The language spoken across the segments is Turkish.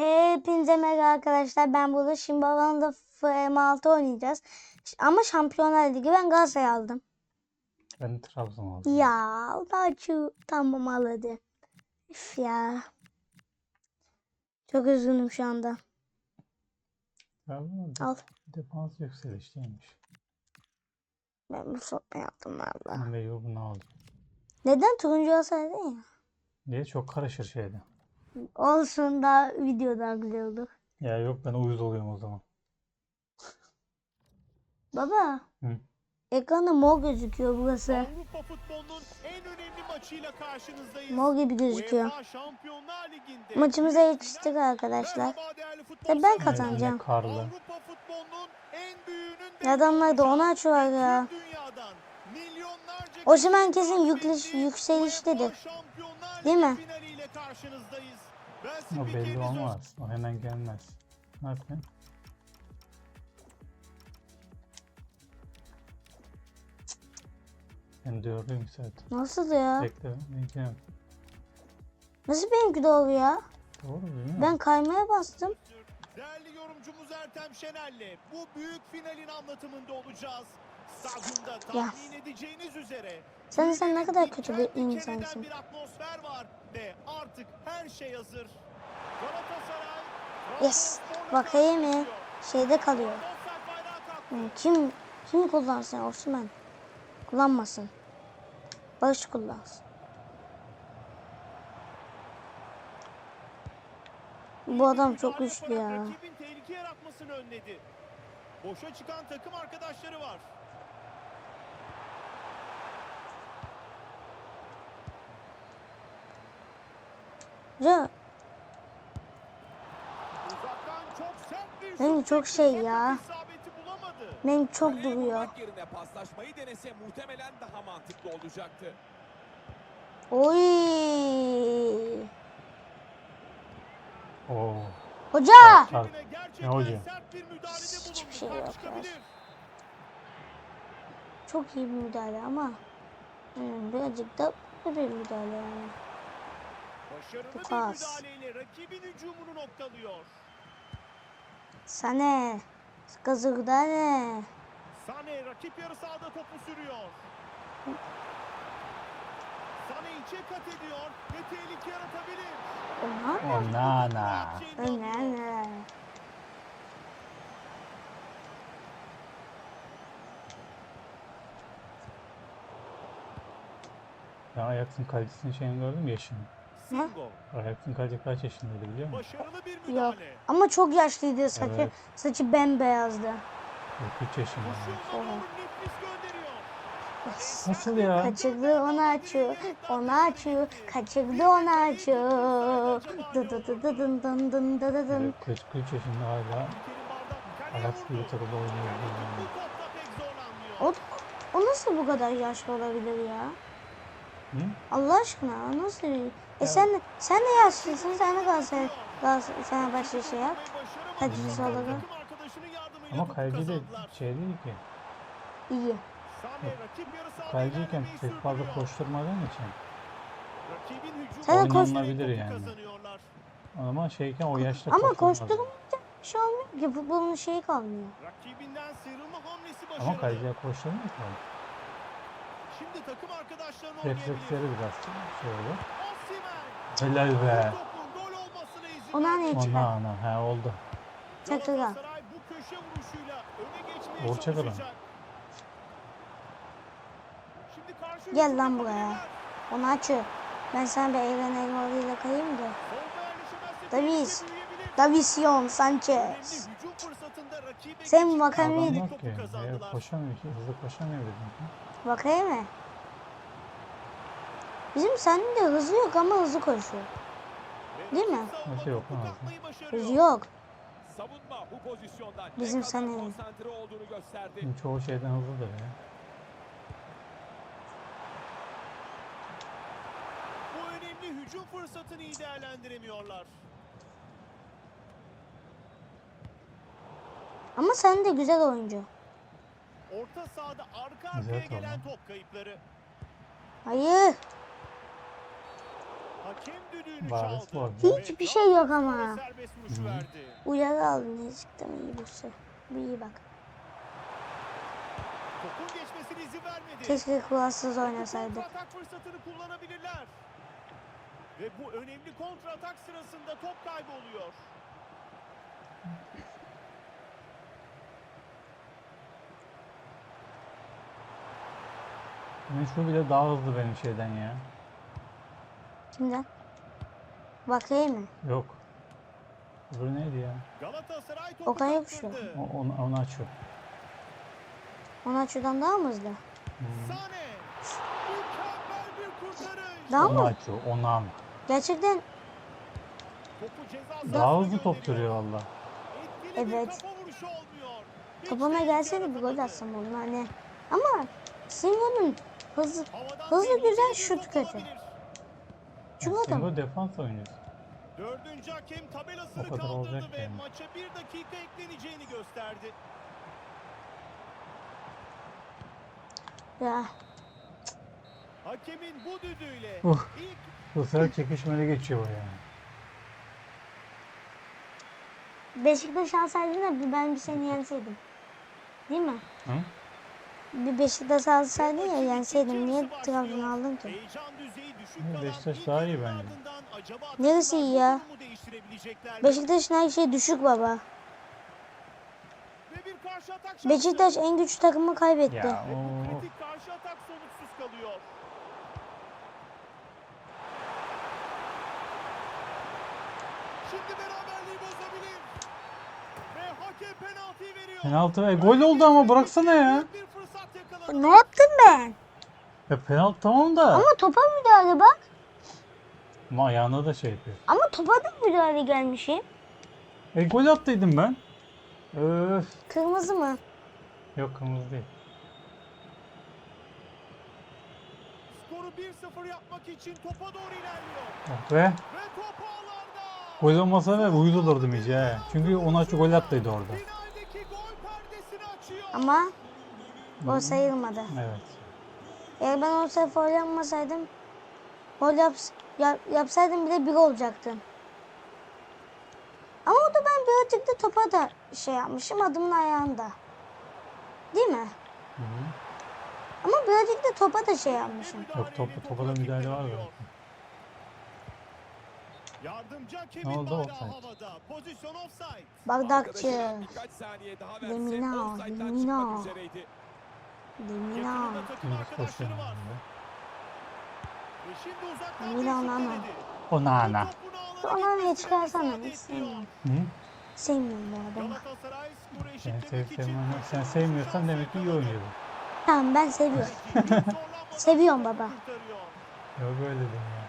Hepinize merhaba arkadaşlar. Ben burada şimdi babamla FM6 oynayacağız. Ama Şampiyonlar Ligi ben Galatasaray aldım. Ben de Trabzon aldım. Ya Allah şu tamam al hadi. Üf ya. Çok üzgünüm şu anda. Trabzon de- Al. defans yükselişteymiş. Ben bu sopayı yaptım valla. Ben mecbur bunu aldım. Neden turuncu olsaydın ya? Diye çok karışır şeyde. Olsun da video daha güzel olur. Ya yok ben uyuz oluyorum o zaman. Baba. Hı. Ekranda mor gözüküyor burası. Avrupa futbolunun en önemli maçıyla karşınızdayız. Mor gibi gözüküyor. UEFA Şampiyonlar Ligi'nde Maçımıza yetiştik arkadaşlar. Merhaba değerli futbol Tabii ben severler. kazanacağım. Karlı. Avrupa futbolunun en büyüğünün Ya adamlar da onu açıyorlar ya. tüm dünyadan milyonlarca Osimhen kişinin kesin yüklüş- yükseliştedir. Şampiyonlar Değil mi? finaliyle karşınızdayız. Ben O belli spikeriniz Özgür olmaz. O hemen gelmez. Ne yapayım? Ben doğruyum zaten. Nasıl ya? Bekle. Bekle. Nasıl benimki doğru ya? Doğru değil mi? Ben kaymaya bastım. Değerli yorumcumuz Ertem Şener'le bu büyük finalin anlatımında olacağız. Stadyumda Ya. tahmin edeceğiniz üzere Sen sen ne kadar kötü bir insansın. bir atmosfer var ve artık her şey hazır. Galatasaray Yes. Bakayım mı? Şeyde kalıyor. Kim kim kullansın Osman? Kullanmasın. Barış kullansın. Bu adam çok güçlü ya. Rakibin tehlike yaratmasını önledi. Boşa çıkan takım arkadaşları var. Ya Uzaktan çok şey ya. benim çok duruyor. yerine paslaşmayı denese muhtemelen daha mantıklı olacaktı. Oy. Oo. Hoca! Çarp. Rakibine gerçekten Ne hoca? sert bir müdahalede Hiçbir şey yok ya. Çok iyi bir müdahale ama hmm, birazcık da bir müdahale yani. Başarılı bir kas. müdahaleyle rakibin hücumunu noktalıyor. Sane. Kazıkda ne? Sane rakip yarı sahada topu sürüyor. Sane içe kat ediyor ve tehlike yaratabilir. Ona? Onana. Önemli. Ben Ajax'ın kalecisinin şeyini gördüm mü yaşını? Singo. Ajax'ın kaleci kaç yaşındaydı biliyor musun? Başarılı bir Yok. Ama çok yaşlıydı saçı. Evet. Saçı bembeyazdı. 43 yaşında. Gönderiyor. Nasıl ya? Kaçırdı onu açıyor. Onu açıyor. Kaçırdı onu açıyor. Dı dı dı dı dın dın dın dı dı dın. Evet, 43 yaşında hala Ajax gibi takımda oynuyor. O, o nasıl bu kadar yaşlı olabilir ya? Hı? Allah aşkına nasıl? E sen de, sen de yaşlısın. Sen de Galatasaray, Galatasaray Fenerbahçe şey yap. Takım olarak? Ama kaleci de şey değil ki. İyi. Kaleciyken pek fazla koşturmadığın için. Sen de koş- Oynanabilir topu yani. Ama şeyken o yaşta Ama bir şey olmuyor ki. Futbolun şeyi kalmıyor. Rakibinden sıyrılma hamlesi başarılı. Ama kaleciye koşturmuyor ki. Şimdi takım arkadaşlarını Refleksleri biraz. Osimhen. Helal be. Ona ne Ona çıkar? ana he oldu. Çakırgan. Galatasaray bu köşe vuruşuyla öne geçmeye Orçak adam. çalışacak. Şimdi karşı Gel lan buraya. Onu açıyor. Ben sana bir Eren Elmalı'yla kayayım da. Büyüyebilir. Davison Sanchez. Sen Vakame Adam yok ki. Koşamıyor ki. Hızlı koşamıyor dedim. Bakayım mı? Bizim senin de hızı yok ama hızlı koşuyor. Değil mi? savunma Nasıl yok. Hızı yok. Savunma bu pozisyonda ne Bizim kadar Sané'nin. konsantre olduğunu gösterdi. Şimdi çoğu şeyden hızlıdır ya. Bu önemli hücum fırsatını iyi değerlendiremiyorlar. Ama sen de güzel oyuncu. Orta sahada arka Güzel arkaya gelen tamam. top kayıpları. Hayır. Hakem düdüğünü Bariz çaldı. Hiçbir şey yok ama. Serbest vuruşu verdi. Uyarı aldım mı iyi bu şey. Bu iyi bak. Topun geçmesine izin vermedi. Keşke kulaksız Bu oynasaydık. kontratak fırsatını kullanabilirler. Ve bu önemli kontratak sırasında top kaybı oluyor. Şu bile daha hızlı benim şeyden ya. Kimden? Bakayım mı? Yok. Öbürü neydi ya? Galatasaray topu Okan kaptırdı. O, onu, onu açıyor. Ona şuradan daha mı hızlı? Hmm. Sane. Mükemmel bir kurtarış. Daha Onu mı? açıyor. Onu Gerçekten Topu ceza Daha hızlı top duruyor valla. Evet. topuna tehlike gelseydi bir gol atsam onun hani. Ama Simon'un hızlı Hızlı güzel, şut kötü. adam Singo defans oynuyorsun. Dördüncü hakem tabelasını O kadar kaldırdı olacak ve yani. maça bir dakika ekleneceğini gösterdi. ya Hakemin bu düdüğüyle Uh. ilk Bu sefer çekişmeli geçiyor bu yani. Beşiktaş alsaydın da bir ben bir seni yenseydim. Değil mi? Hı? Bir Beşiktaş alsaydın ya ikinci Niye yarısı Trabzon başlıyor. aldın ki? Heyecan düzeyi düşük Hı, kalan Beşiktaş daha iyi bence. Neresi iyi ya? Beşiktaş'ın her şey düşük baba. Ve bir karşı atak şansı. Beşiktaş en güçlü takımı kaybetti. Ya o kritik karşı atak sonuçsuz kalıyor. Şimdi beraberliği bozabilir. Ve hakem penaltıyı veriyor. penaltı ve gol oldu ama bıraksana ya. Ne yaptım ben? Ya penaltı tamam da. Ama topa müdahale bak. Ama ayağına da şey yapıyor. Ama topa da müdahale gelmişim. E gol attıydım ben. Öf. Kırmızı mı? Yok kırmızı değil. Skoru 1-0 yapmak için topa doğru ilerliyor. Oh be. Ve top ağlarda. Gol olmasa ve uyuz olurdum iyice he. Çünkü ona açı gol attıydı orada. Finaldeki gol perdesini açıyor. Ama gol sayılmadı. Evet. Eğer ben o sefer foul yapmasaydım gol yaps yap, yapsaydım bile bir olacaktım. Ama o da ben birazcık da topa da şey yapmışım adımın ayağında. Değil mi? Hı -hı. Ama birazcık da topa da şey yapmışım. Yok, topa- topa da müdahale var zaten. Yardımcı Ne hakemin oldu? bayrağı Offside. havada. Pozisyon offside. Bardakçı. Lemina, Lemina. Denedi. Onana. Bu topun ağlara Onana'yı gitmesini çıkarsana, istemiyorum. Hı? Sevmiyorum bu adamı. Galatasaray skoru Sen sevmiyorsan demek ki iyi oynuyor. Tamam ben seviyorum. Seviyorum baba. kurtarıyor. Yok öyle değil ya.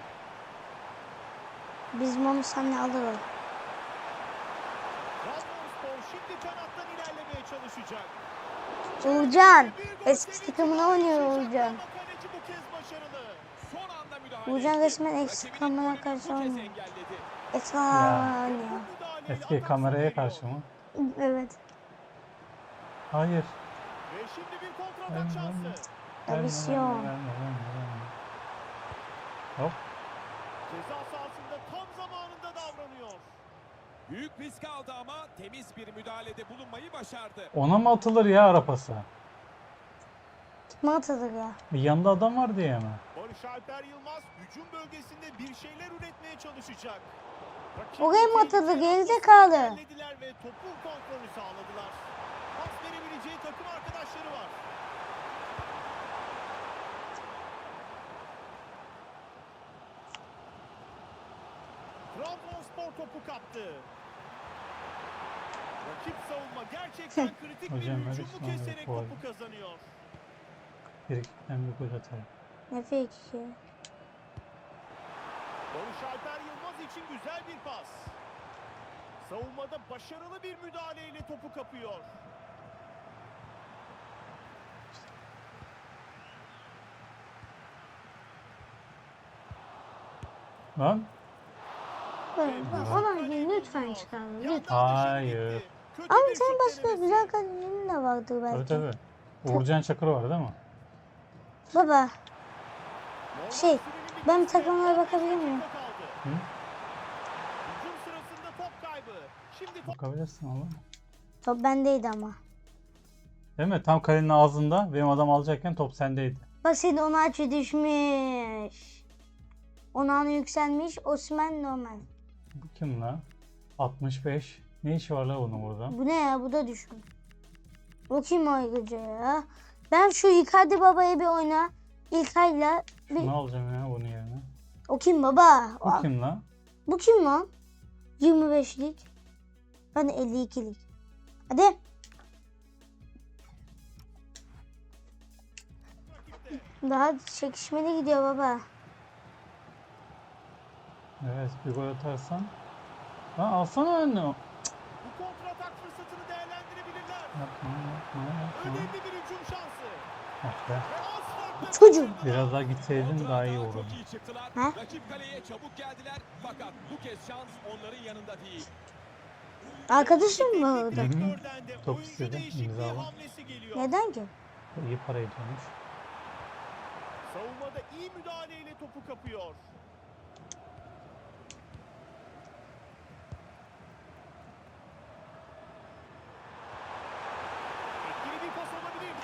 Biz onu seninle alırız. Trabzonspor şimdi kanattan ilerlemeye çalışacak. Uğurcan. Eski takımına oynuyor Uğurcan. ama kaleci bu kez başarılı. Son anda müdahale Uğurcan resmen eski kamera karşı oynuyor. Eski Ya. oynuyor. Eski kameraya karşı mı? Evet. Hayır. Ve şimdi bir kontratak şansı. verme. Ya bir Verme, şey. Hop. Ceza Büyük risk aldı ama temiz bir müdahalede bulunmayı başardı. Ona mı atılır ya ara pası? Tutma atılır ya. Bir yanında adam var diye mi? Barış Alper Yılmaz hücum bölgesinde bir şeyler üretmeye çalışacak. Rakibin Oraya mı atıldı? Gerizekalı. ve topun kontrolü sağladılar. Pas verebileceği takım arkadaşları var. Trabzonspor topu kaptı. Rakip savunma gerçekten kritik bir Hocam, hücumu Madison keserek topu kazanıyor. Frikikten bir gol atar. Ne peki? Barış Alper Yılmaz için güzel bir pas. Savunmada başarılı bir müdahaleyle topu kapıyor. Lan? Ona lütfen çıkarın. Lütfen. Hayır. Kötü Ama bir senin şut başka denemesi. güzel kalecinin de vardır belki. Tabii tabii. Uğurcan Çakır var değil mi? Baba Normal Şey, ben bitmesine takımlara 15 bakabilir miyim? dakika kaldı. Hücum sırasında top kaybı. Şimdi top Bakabilirsin oğlum. Top bendeydi ama. Değil mi? Tam kalenin ağzında benim adam alacakken top sendeydi. Bak senin Onaçı düşmüş. Onana yükselmiş. Osman normal. Bu kim la? 65. Ne işi var la bunun burada? Bu ne ya? Bu da düşmüş. O kim Aygıca ya? Ben şu Icardi babaya bir oyna. İlkay'la bir... Ne alacağım ya bunun yerine? O kim baba? Bu kim la? Bu kim lan? 25'lik. Ben de 52'lik. Hadi. Daha çekişmeli gidiyor baba. Evet bir gol atarsan. Ha alsana önüne. bu kontratak fırsatını değerlendirebilirler. Yapma yapma yapma. Önemli bir hücum şansı. Ah be. Çocuğum. Biraz daha gitseydin daha iyi olurdu. Çok iyi çıktılar. Ha? Rakip kaleye çabuk geldiler. Fakat bu kez şans onların yanında değil. Arkadaşım mı orada? Hı hı. Top oyuncu istedi, değişikliği imzala. Neden ki? İyi para ediyormuş. Savunmada iyi müdahaleyle topu kapıyor. Etkili bir pas olabilir.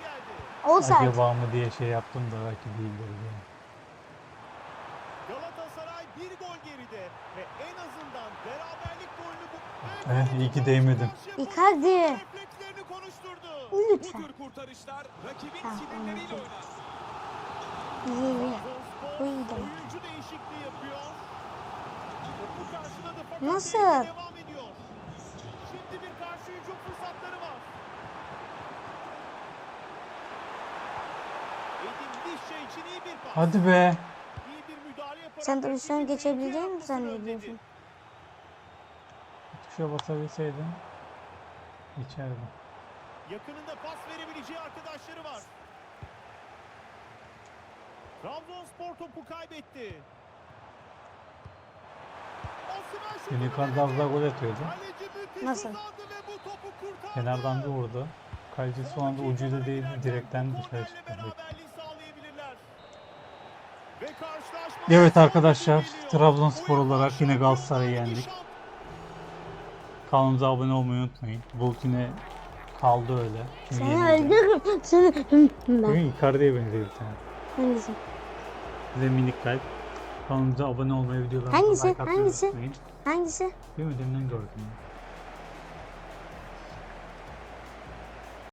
Geldi. Olsaydı. Acaba mı diye şey yaptım da belki değildir diye. Galatasaray bir gol geride ve en azından beraberlik golünü bu. Eh, iyi ki değmedim. Icardi. Konuşturdu. Bu Lütfen. tür kurtarışlar rakibin Tamam, sinirleriyle oynar. İyi iyi. Bu iyi demek. oyuncu değişikliği yapıyor. Topu karşıladı fakat Nasıl? devam ediyor. Şimdi bir karşı hücum fırsatları var. Edin Vişça için iyi bir pas. Hadi be. Sen pozisyonu rakibin geçebileceğini mi zannediyorsun? Tuşa basabilseydim. İçeride. Yakınında pas verebileceği arkadaşları var. Trabzonspor topu kaybetti. Az daha gol atıyordu. Kaleci müthiş Nasıl? Kenardan bir vurdu. Kaleci son anda ucuyla değildi. Direkten dışarı çıktı. beraberliği sağlayabilirler. Ve karşılaşma Evet arkadaşlar. Trabzonspor olarak yine. Galatasaray'ı yendik. Kanalımıza abone olmayı unutmayın. Bulut yine kaldı öyle. Çünkü Seni yenildi. öldürürüm. Seni... Ben. Bugün Icardi'ye benziyor bir tane. Hangisi? Size minik kalp. Kanalımıza abone olmayı, videolarımıza Hangisi? like atmayı Hangisi? unutmayın. Hangisi? Değil mi? Deminden gördüm. ya.